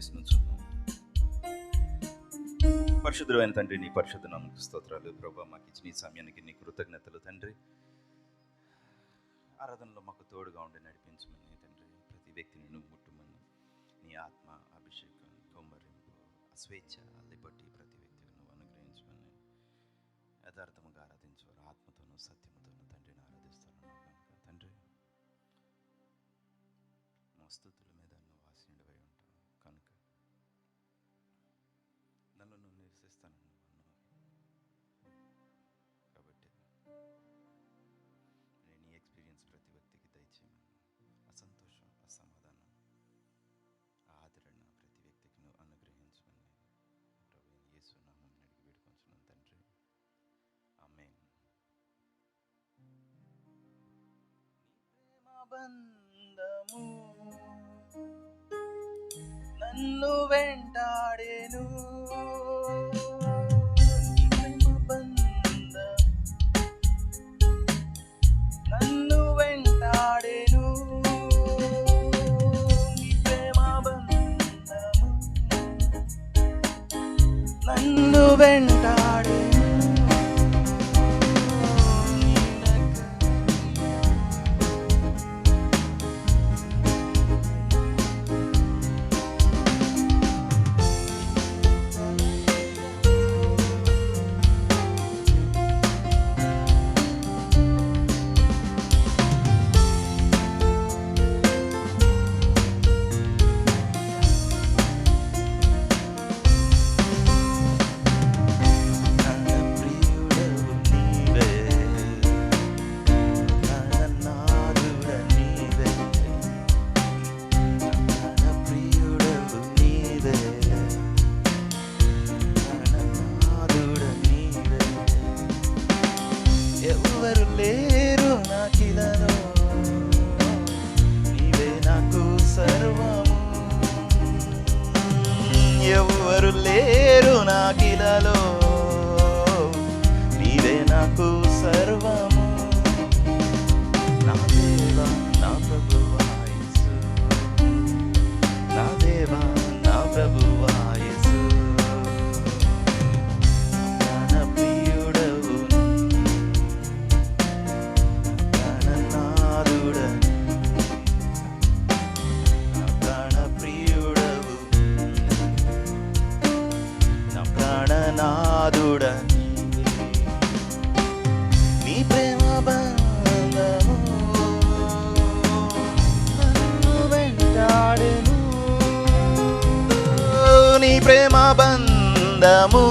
తలలపైన పరిశుద్ధమైన తండ్రి నీ పరిశుద్ధ నామకు స్తోత్రాలు. ప్రభా మాకు ఇచ్చిన ఈ సమయానికి నీ కృతజ్ఞతలు తండ్రి. ఆరాధనలో మాకు తోడుగా ఉండి నడిపించమని తండ్రి. ప్రతి వ్యక్తిని నువ్వు ముట్టుమని నీ ఆత్మ అభిషేకం కొమ్మరింపు స్వేచ్ఛ లిబర్టీ ప్రతి వ్యక్తిని నువ్వు అనుగ్రహించమని యథార్థముగా ఆరాధించేవారు. ఆత్మతోనూ సత్యముతోనూ తండ్రిని ఆరాధిస్తున్నాను కనుక తండ్రి మా బంధము నన్ను వెంటాడేను నీ ప్రేమ బంధం నన్ను వెంటాడేను నీ ప్రేమ బంధము నన్ను వెంటాడేను నాదుడని నీ ప్రేమ బంధము నన్ను వెంటాడెను. నీ ప్రేమ బంధము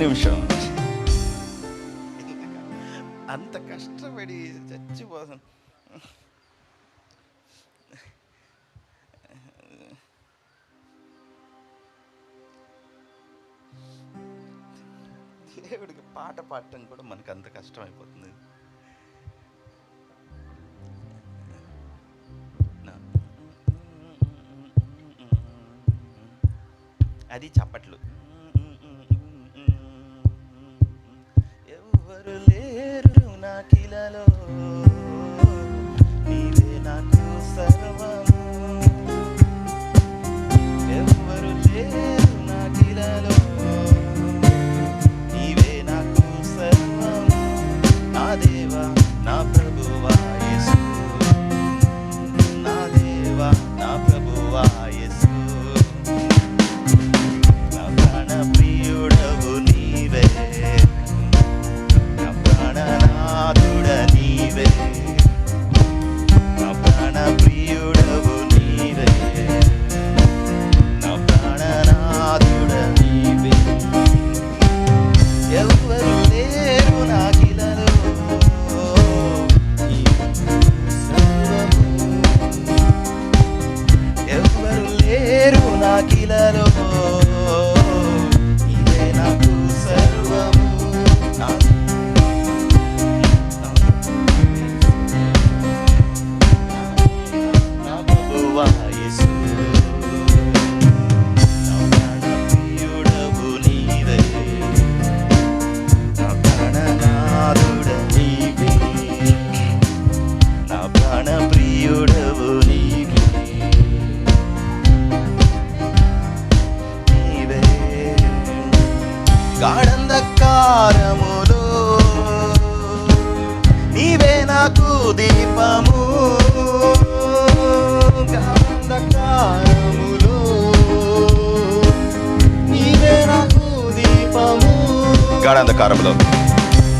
నిమిషం. అంత కష్టపడి చచ్చిపోతాను దేవుడికి పాట పాడటం కూడా మనకు అంత కష్టం అయిపోతుంది అది చప్పట్లు. అఖిలలో నీవే నాకు సర్వము ఎవ్వరు లేరు నాకిలలో నీవే నాకు సర్వము నా దేవా నా ప్రభువా నా దేవా నా ప్రభువా నా ప్రాణ ప్రియుడు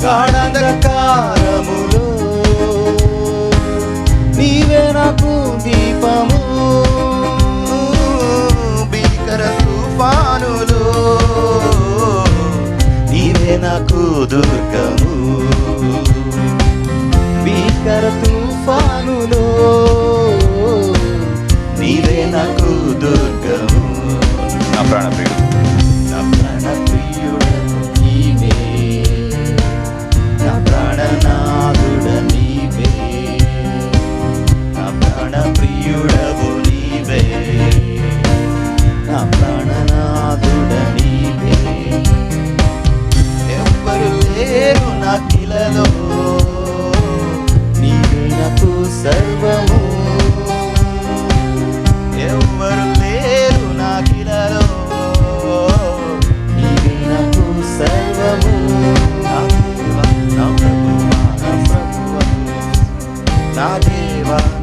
గాఢాంధకారములో. నీవే నాకు దీపము. భీకర తుఫానులో నీవే నాకు దుర్గము. na up.